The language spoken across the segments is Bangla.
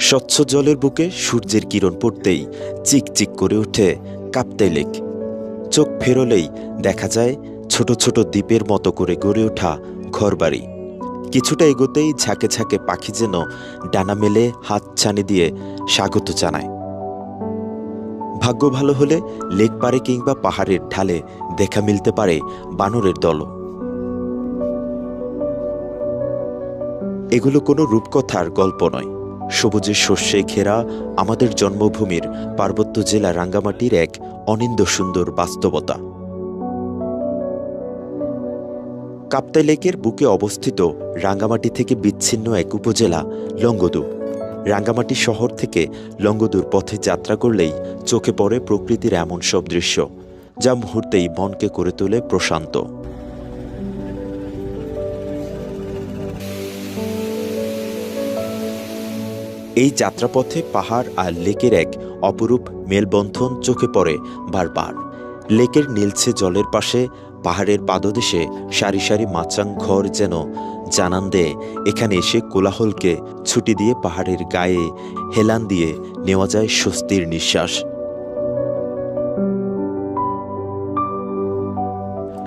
স্বচ্ছ জলের বুকে সূর্যের কিরণ পড়তেই চিকচিক করে ওঠে কাপ্তাই লেক। চোখ ফেরলেই দেখা যায় ছোট ছোট দ্বীপের মতো করে গড়ে ওঠা ঘরবাড়ি। কিছুটা এগোতেই ঝাঁকে ঝাঁকে পাখি যেন ডানা মেলে হাত ছানি দিয়ে স্বাগত জানায়। ভাগ্য ভালো হলে লেক পারে কিংবা পাহাড়ের ঢালে দেখা মিলতে পারে বানরের দলও। এগুলো কোনো রূপকথার গল্প নয়। সবুজের শস্যে ঘেরা আমাদের জন্মভূমির পার্বত্য জেলা রাঙ্গামাটির এক অনিন্দ সুন্দর বাস্তবতা। কাপ্তাই লেকের বুকে অবস্থিত রাঙ্গামাটি থেকে বিচ্ছিন্ন এক উপজেলা লঙ্গদু রাঙ্গামাটি শহর থেকে লঙ্গদুর পথে যাত্রা করলেই চোখে পড়ে প্রকৃতির এমন সব দৃশ্য, যা মুহূর্তেই মনকে করে তোলে প্রশান্ত। এই যাত্রাপথে পাহাড় আর লেকের এক অপরূপ মেলবন্ধন চোখে পড়ে বারবার। লেকের নীলছে জলের পাশে, পাহাড়ের পাদদেশে সারি সারি মাচাং ঘর যেন জানান দেয়, এখানে এসে কোলাহলকে ছুটি দিয়ে পাহাড়ের গায়ে হেলান দিয়ে নেওয়া যায় স্বস্তির নিঃশ্বাস।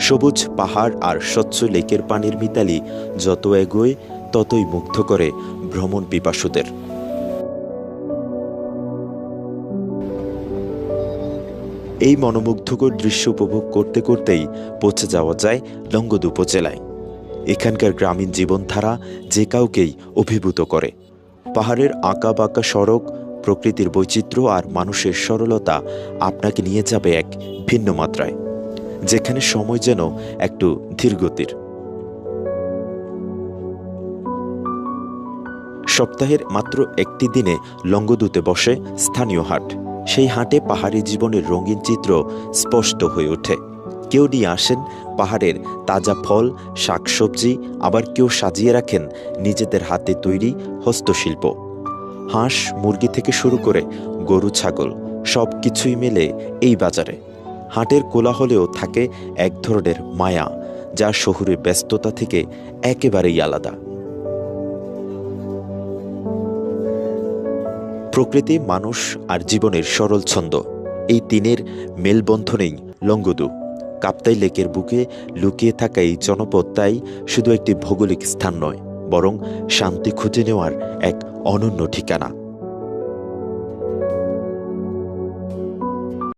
সবুজ পাহাড় আর স্বচ্ছ লেকের পানির মিতালি যত এগোয়, ততই মুগ্ধ করে ভ্রমণ পিপাসুদের। এই মনোমুগ্ধকর দৃশ্য উপভোগ করতে করতেই পৌঁছে যাওয়া যায় লঙ্গদ উপজেলায়। এখানকার গ্রামীণ জীবনধারা যে কাউকেই অভিভূত করে। পাহাড়ের আঁকা বাঁকা সড়ক, প্রকৃতির বৈচিত্র্য আর মানুষের সরলতা আপনাকে নিয়ে যাবে এক ভিন্ন মাত্রায়, যেখানে সময় যেন একটু ধীরগতির। সপ্তাহের মাত্র একটি দিনে লঙ্গদুতে বসে স্থানীয় হাট। সেই হাটে পাহাড়ি জীবনের রঙিন চিত্র স্পষ্ট হয়ে ওঠে। কেউ নিয়ে আসেন পাহাড়ের তাজা ফল, শাকসবজি, আবার কেউ সাজিয়ে রাখেন নিজেদের হাতে তৈরি হস্তশিল্প। হাঁস, মুরগি থেকে শুরু করে গরু, ছাগল সব কিছুই মেলে এই বাজারে। হাটের কোলাহলেও থাকে এক ধরনের মায়া, যা শহুরের ব্যস্ততা থেকে একেবারেই আলাদা। প্রকৃতি, মানুষ আর জীবনের সরল ছন্দ। এই তিনের মেলবন্ধনেই লঙ্গদু কাপ্তাই লেকের বুকে লুকিয়ে থাকা এই জনপদ তাই শুধু একটি ভৌগোলিক স্থান নয়, বরং শান্তি খুঁজে নেওয়ার এক অনন্য ঠিকানা।